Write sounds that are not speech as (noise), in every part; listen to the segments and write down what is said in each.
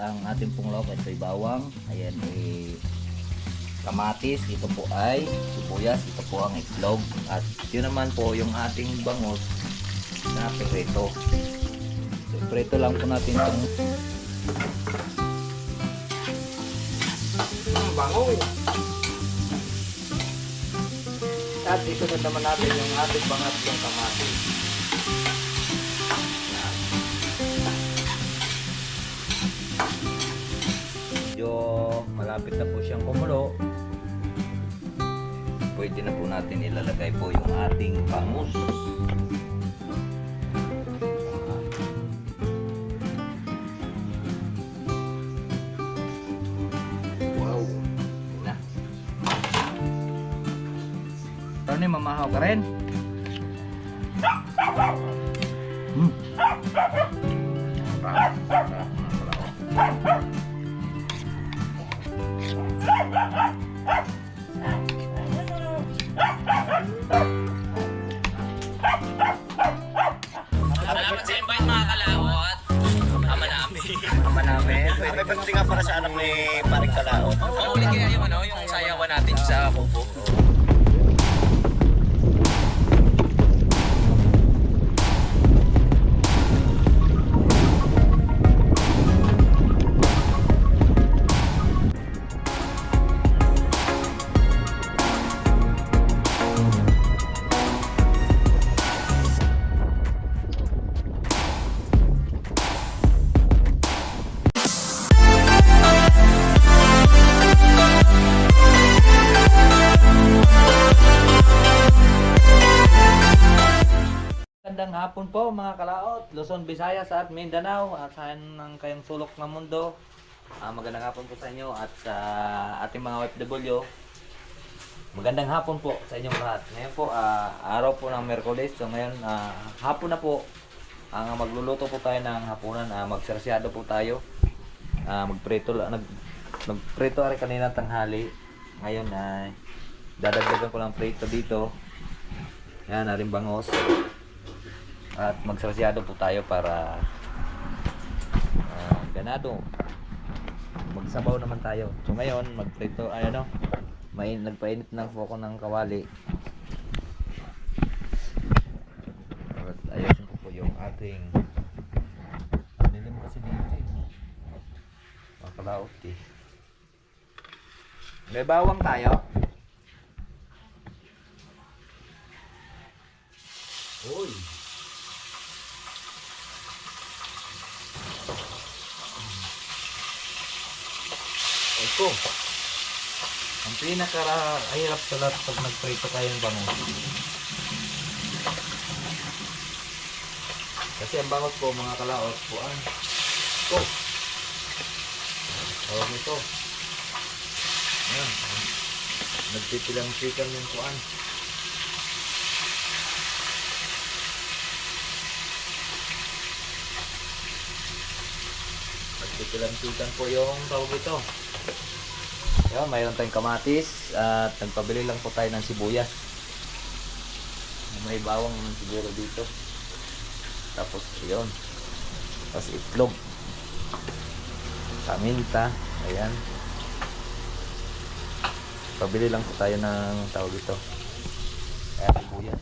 ang ating pong lawak ito ay bawang. Ayan ay kamatis. Ito po ay sibuyas. Ito po ang itlog. At yun naman po yung ating bangus na prito. So, prito lang po natin itong Ang bango. At isunod naman natin yung ating pangatlong kamatis. Malapit na po siyang kumulo. Pwede na po natin ilalagay po yung ating bangus. Wow. Na. Tony, mamahaw ka rin. Anak ni Paring Kalao. Hapon po mga kalaot, Luzon, Visayas at Mindanao at saan ng kayong sulok ng mundo. Ah, magandang hapon po sa inyo at sa ating mga OFW. Magandang hapon po sa inyong lahat. Ngayon po, ah, araw po ng Merkulis. So ngayon, ah, hapon na po. Ang magluluto po tayo ng hapunan. Uh, magsersyado po tayo. Ah, magprito, nag, nagprito rin kanina tanghali. Ngayon, ay dadagdagan ko lang prito dito. Yan, narin bangos. At magsarsyado po tayo para ah, ganado. Magsabaw naman tayo. So ngayon, magprito, ay ano, may nagpainit ng foko ng kawali. At ayusin ko po yung ating nilim kasi dito eh. Makalaot eh. May bawang tayo. Uy. Ito. Ang pinakahirap sa lahat pag nagprito kayong bangus. Kasi ang bangus po mga kalaot po ay ito. Tawag nito. Ayan. Nagtitilang chicken yung kuan. Nagtitilang chicken po yung tawag ito. Yan, mayroon tayong kamatis at nagpabili lang po tayo ng sibuyas. May bawang naman siguro dito. Tapos yun. Tapos itlog. Paminta. Ayan. Pabili lang po tayo ng tawag ito. Kaya sibuyas.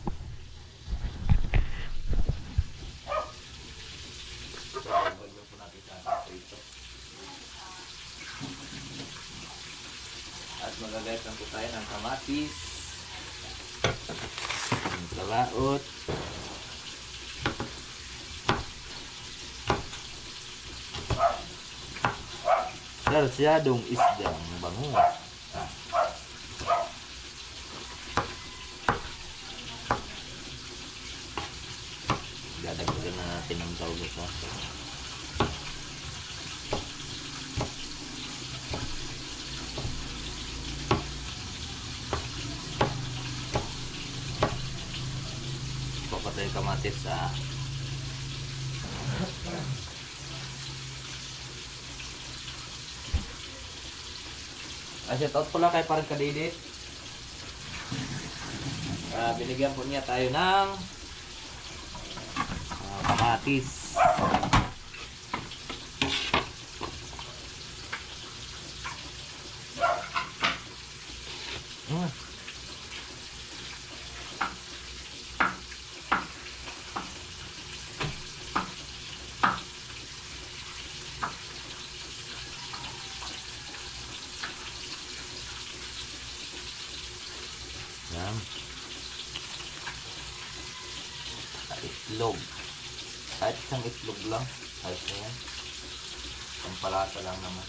So, bagyan po natin sa ating prito. At magagayatan po tayo ng kamatis. Ang salaot. Sarsyadong isdang bangus. Dadagdagan na natin ng tawag ito. Papatay yung kamatis sa Ah, shout out pala kay parang kadidit. Ah, binigyan po niya tayo ng ah, kamatis. Yan. At itlog. Kahit isang itlog lang. Ayos na yan. Pampalasa lang naman.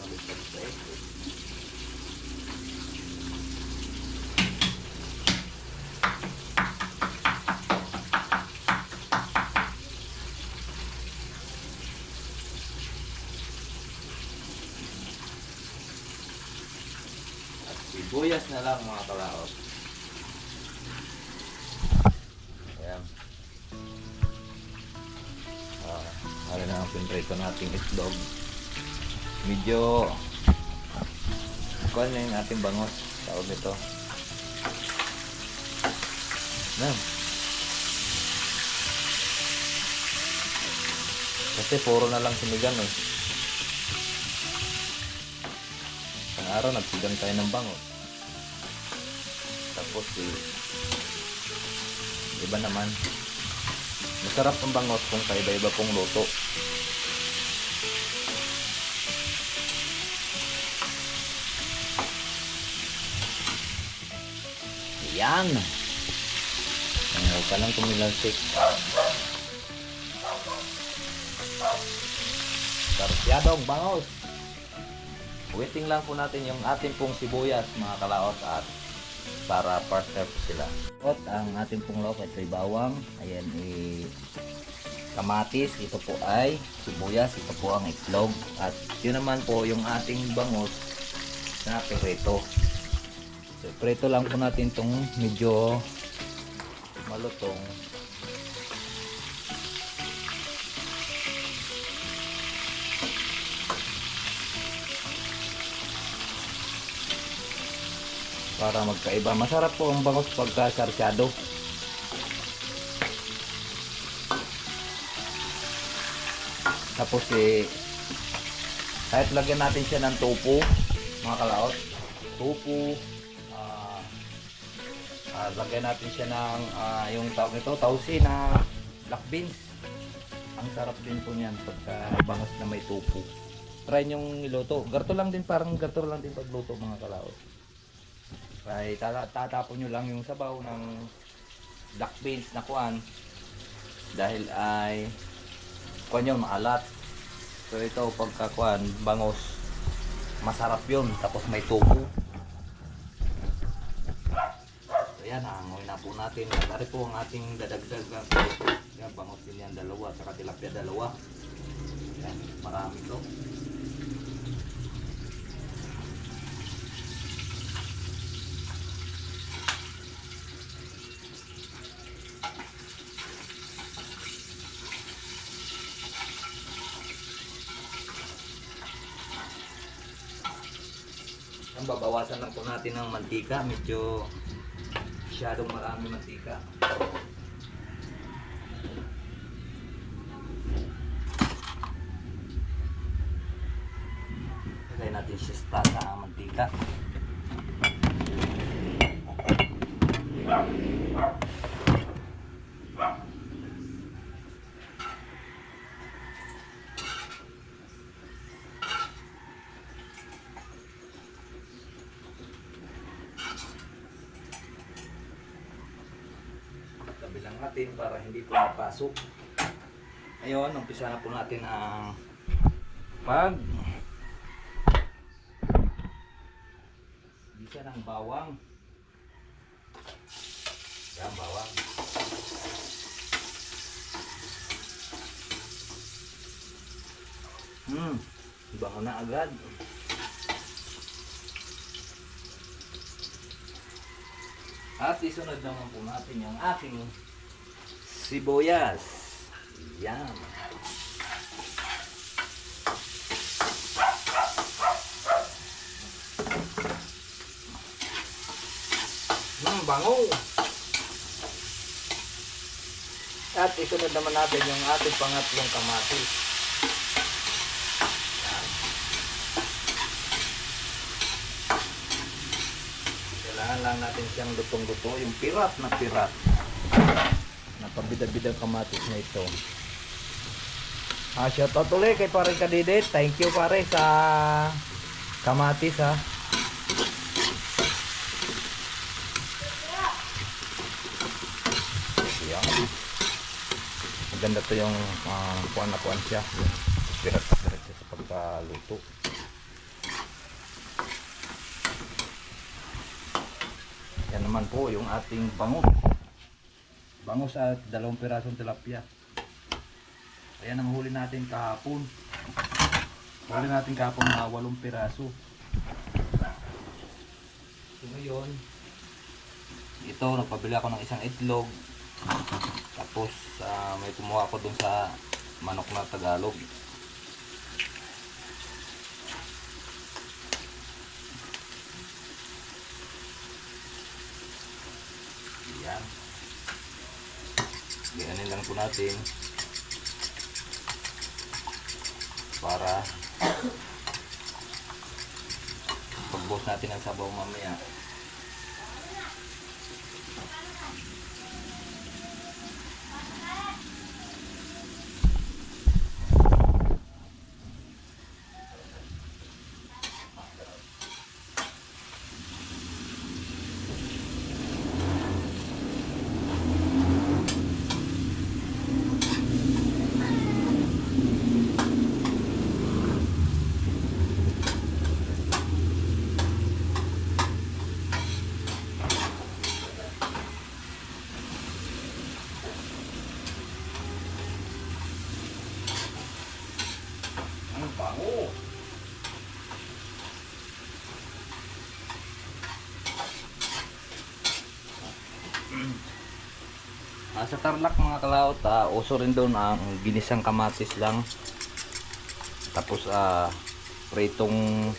Baliktad sa itlog. At sibuyas na lang mga kalaot. Ayan. Ah, ano na ang pinrito nating itlog. Medyo kuha na yung ating bangos. Tawag nito. Ayan. Kasi puro na lang sinigang eh. Isang araw nagsigang tayo ng bangos. Tapos eh, iba naman. Masarap ang bangos kung sa iba-iba pong luto. Yan! Huwag ka lang kumilansik. Sarsyadong bangos! Waiting lang po natin yung ating pong sibuyas mga kalaot at para partner sila. At ang ating pong lauk ito ay bawang. Ayan eh kamatis. Ito po ay sibuyas. Ito po ang itlog. At yun naman po yung ating bangos na perito. So, preto lang po natin itong medyo malutong. Para magkaiba. Masarap po ang bangos pagka sarsyado. Tapos eh, kahit lagyan natin siya ng tofu, mga kalaot, tofu, ah, ah, lagyan natin siya ng ah, yung tawag nito, tausi na black beans. Ang sarap din po niyan pagka bangos na may tofu. Try nyong iluto. Garto lang din, parang garto lang din pagluto mga kalaot ay tata tatapon nyo lang yung sabaw ng black beans na kuan. Dahil ay kuan yun maalat. So ito pagka kuan bangos. Masarap yun tapos may tubo. So yan hangoy na po natin. At po ang ating dadagdag na bangos din yan dalawa saka tilapia dalawa. Yan marami to Ang babawasan lang po natin ng mantika. Medyo masyadong marami mantika. Lagay natin siya sa mantika. Tabi lang natin para mapasok. Ayun, umpisa na po natin ang pag Bisa ng bawang. Yan, bawang. Hmm, bango na agad. At isunod naman po natin yung ating sibuyas. Yan. Hmm, bango. At isunod naman natin yung ating pangatlong kamatis. Kailangan lang natin siyang lutong-luto, yung pirat na pirat na pabida-bidang kamatis na ito. Ah, shoutout ulit kay pare Kadidit. Thank you pare sa kamatis ha. Yan. Maganda to yung uh, kuwan na kuwan siya. Pirat na sa pagkaluto. Yan naman po yung ating bangus. Bangus at dalawang pirasong tilapia. Ayan ang huli natin kahapon. Huli natin kahapon na walong piraso. So ngayon, ito nagpabili ako ng isang itlog. Tapos ah, may kumuha ako dun sa manok na Tagalog. Ganyan lang po natin. Para (coughs) pagbuhos natin ang sabaw mamaya bango Ah, sa Tarlac mga kalaot, ah, uso rin doon ang ginisang kamatis lang. Tapos ah pritong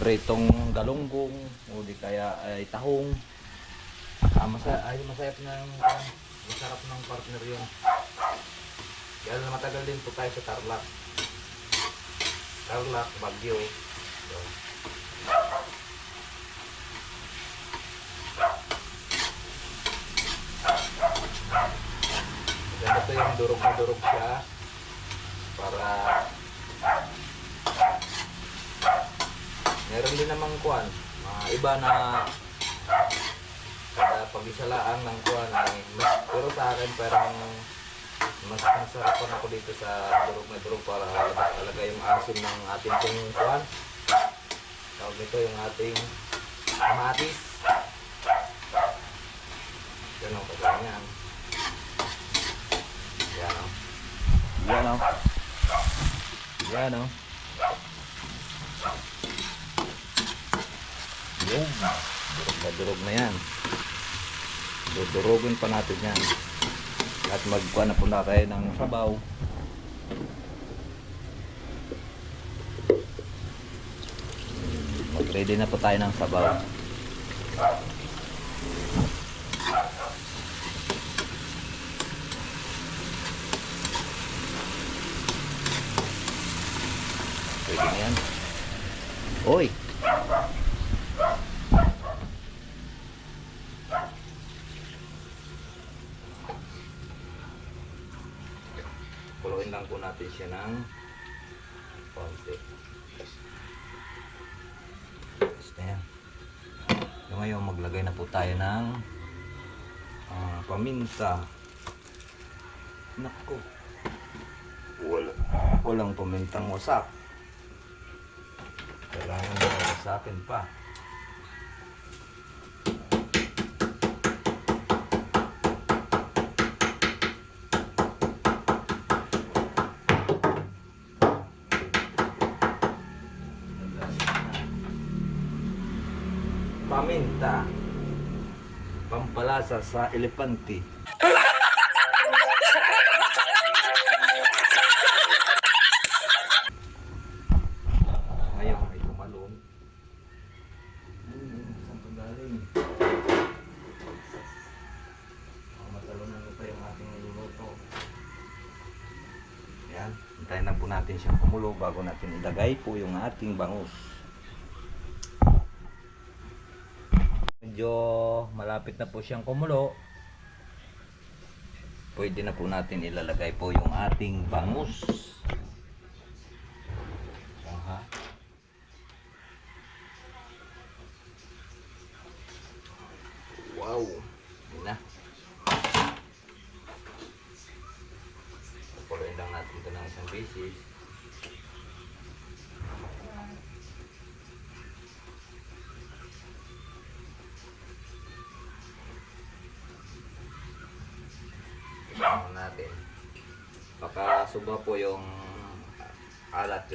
pritong galunggong o di kaya ay tahong. Ah, masa ay masayap ng ah, masarap ng partner 'yon. Kaya na matagal din po tayo sa Tarlac. Tarlac, Baguio. So, Maganda to yung durog na durog siya. Para meron din namang kuan mga iba na kada pag ng kuan ay mas, pero sa akin parang mas masarapan ako dito sa durog na durog para talaga yung asim ng ating pong kuan tawag nito yung ating kamatis ganun kaganyan yan o. Yan o. Yan o. Yung. Durog na durog na yan. Dudurugin pa natin yan. At magkuha na po na tayo ng sabaw. Mag-ready na po tayo ng sabaw. Pwede na yan. Oy! Kuluin lang po natin siya ng konti. Basta yan. So ngayon maglagay na po tayo ng ah, paminta. Nako. Wala. Walang pamintang wasak. Kailangan na wasakin pa. Paminta. Pampalasa sa elepante. Ngayon may tumalon. Hmm, saan to galing? Oh, matalunan na pa yung ating niluluto. Yan, hintayin na po natin siyang kumulo bago natin ilagay po yung ating bangus. Medyo malapit na po siyang kumulo. pwede na po natin ilalagay po yung ating bangus.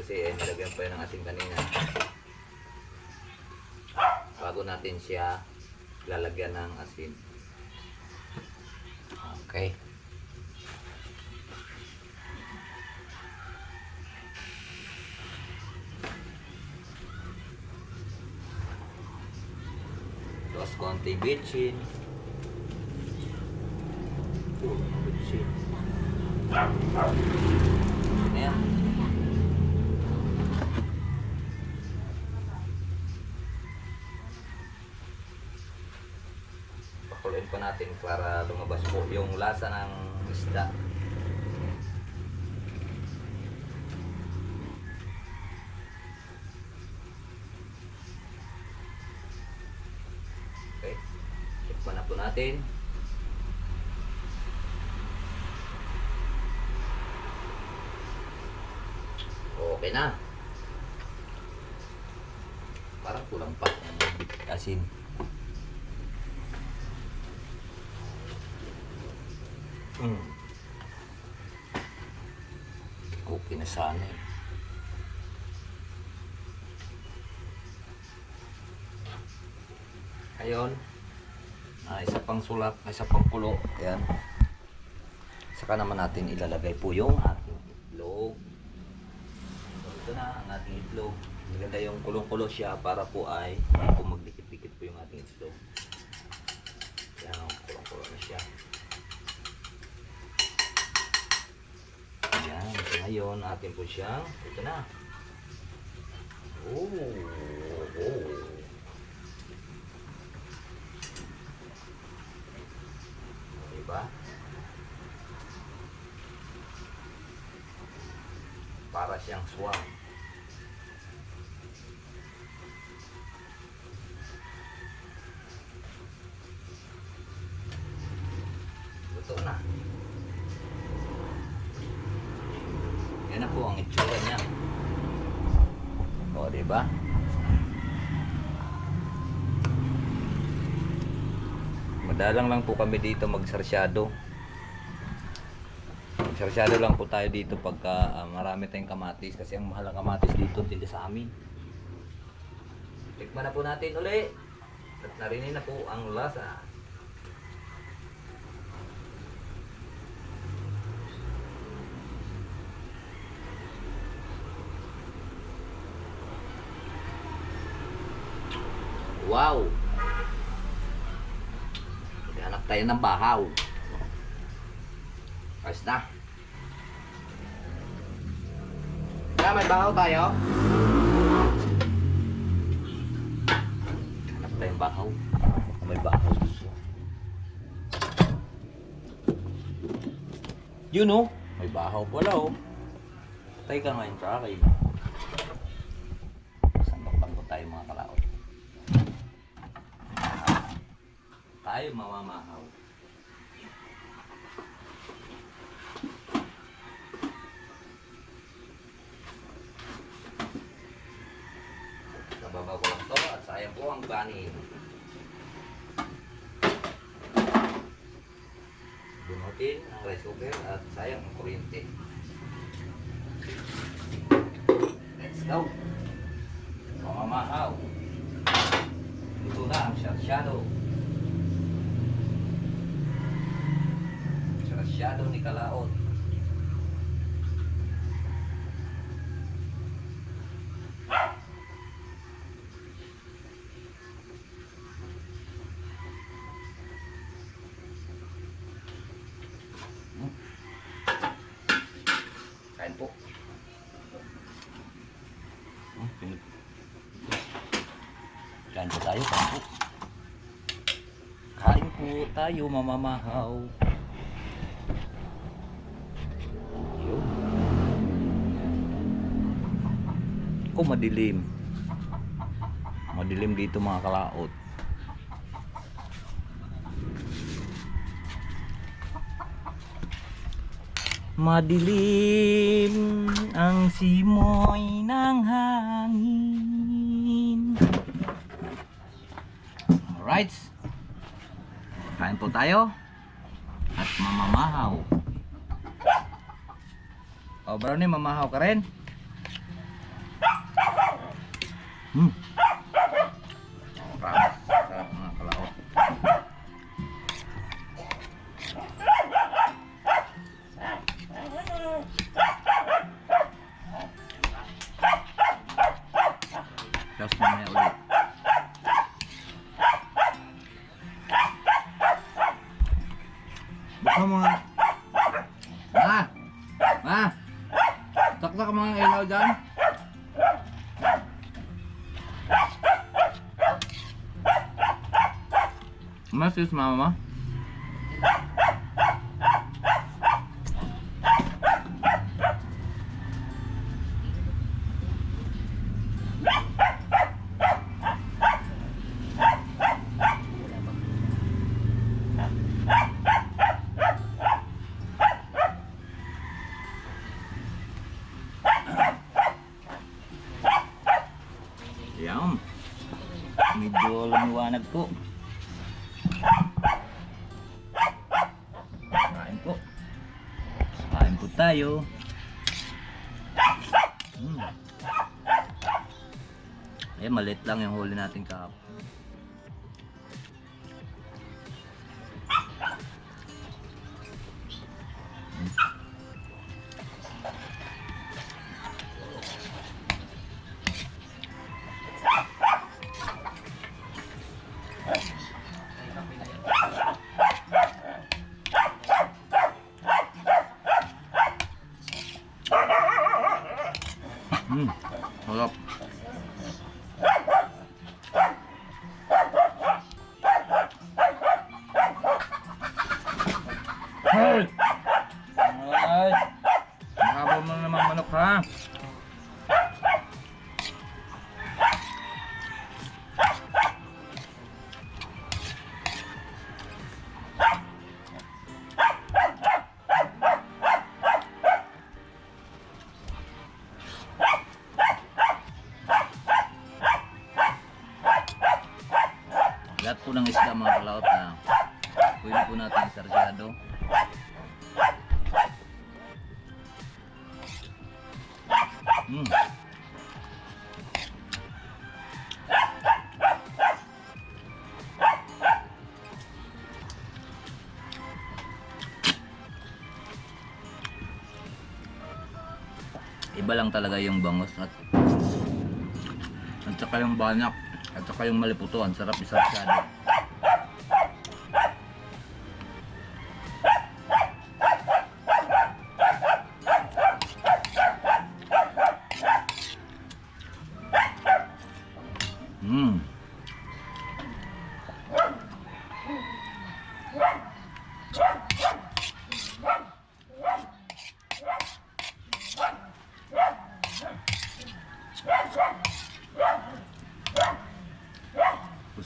Kasi eh, nilagyan pa yun ng ating kanina. Bago natin siya lalagyan ng asin. Okay. Tapos konti bitchin. Bitchin. Ayan. Natin para lumabas po yung lasa ng isda. Okay. Tikman na po natin. Okay na. Parang kulang pa. Asin. Mm. Okay na sana eh. Ayun. Ah, isa pang sulap, isa pang kulo. Ayan. Saka naman natin ilalagay po yung ating itlog. So, ito na ang ating itlog. Maganda yung kulong-kulo siya para po ay po magdikit-dikit po yung ating itlog. Ayan, kulong-kulo na siya. Ayan, so ngayon atin po siyang, ito na. Oh, oh. Diba? Para siyang swam. Madalang lang po kami dito magsarsyado. Magsarsyado lang po tayo dito pagka ah, marami tayong kamatis kasi ang mahal ng kamatis dito hindi sa amin. Tikman na po natin uli. At narinig na po ang lasa. Wow! Tayo ng bahaw. Ayos na. Kaya may bahaw tayo. Hanap tayong bahaw. May bahaw dito. Yun oh. May bahaw pala oh. Patay ka ngayon sa akin. Sandok ko tayo mga kalaot. Tayo mamamahaw. Nababaw ko lang to at banin. Bunutin ang rice cooker at sayang ang kuryente. Let's go! Mamamahaw. Ito na ang shadow. Shadow ni Kalaot. Ganto tayo pa po. Kain po tayo mamamahaw. Yun. Madilim. Madilim dito mga kalaot. Madilim ang simoy ng hangin Alright. Kain po tayo. At mamamahaw. O, brownie, mamahaw ka rin? Hmm. atıyorsun ama. Lang yung huli natin kahapon. Hmm. Sarap. Iba lang talaga yung bangos at at saka yung banak at saka yung maliputo ang sarap isarsado.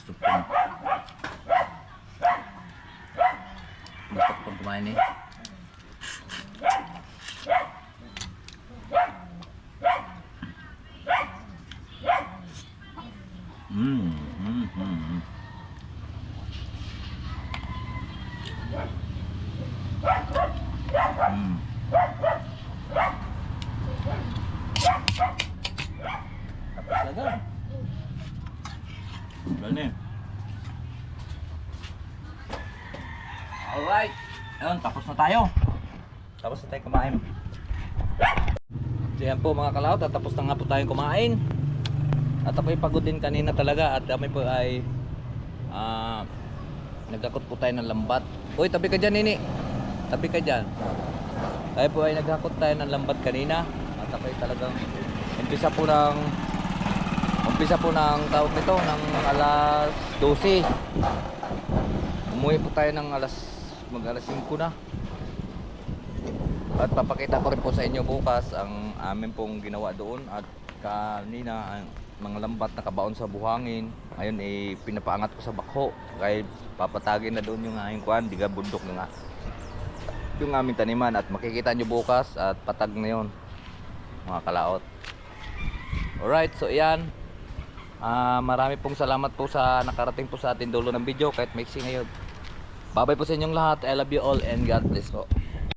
Gusto ko. Gusto ko kumain eh. Mm, mm, mm, mm. Mm. Tapos agad. Gani. Alright. Ayun, tapos na tayo. Tapos na tayo kumain. So yan po mga kalaot, at tapos na nga po tayong kumain. At ako'y pagod din kanina talaga at kami po ay ah nagkakot po tayo ng lambat. Uy, tabi ka dyan, Nini. Tabi ka dyan. Tayo po ay naghakot tayo ng lambat kanina. At ako'y talagang umpisa po ng umpisa po ng tawag nito ng alas 12. Umuwi po tayo ng alas mag alas 5 na. At papakita ko rin po sa inyo bukas ang amin pong ginawa doon at kanina ang mga lambat nakabaon sa buhangin. Ngayon eh pinapaangat ko sa bakho. Kaya papatagin na doon yung aking kwan, diga bundok na nga. Yung aming taniman at makikita nyo bukas at patag na yon mga kalaot. Alright, so yan. Ah, marami pong salamat po sa nakarating po sa atin dulo ng video kahit maiksi ngayon. Bye-bye po sa inyong lahat. I love you all and God bless po.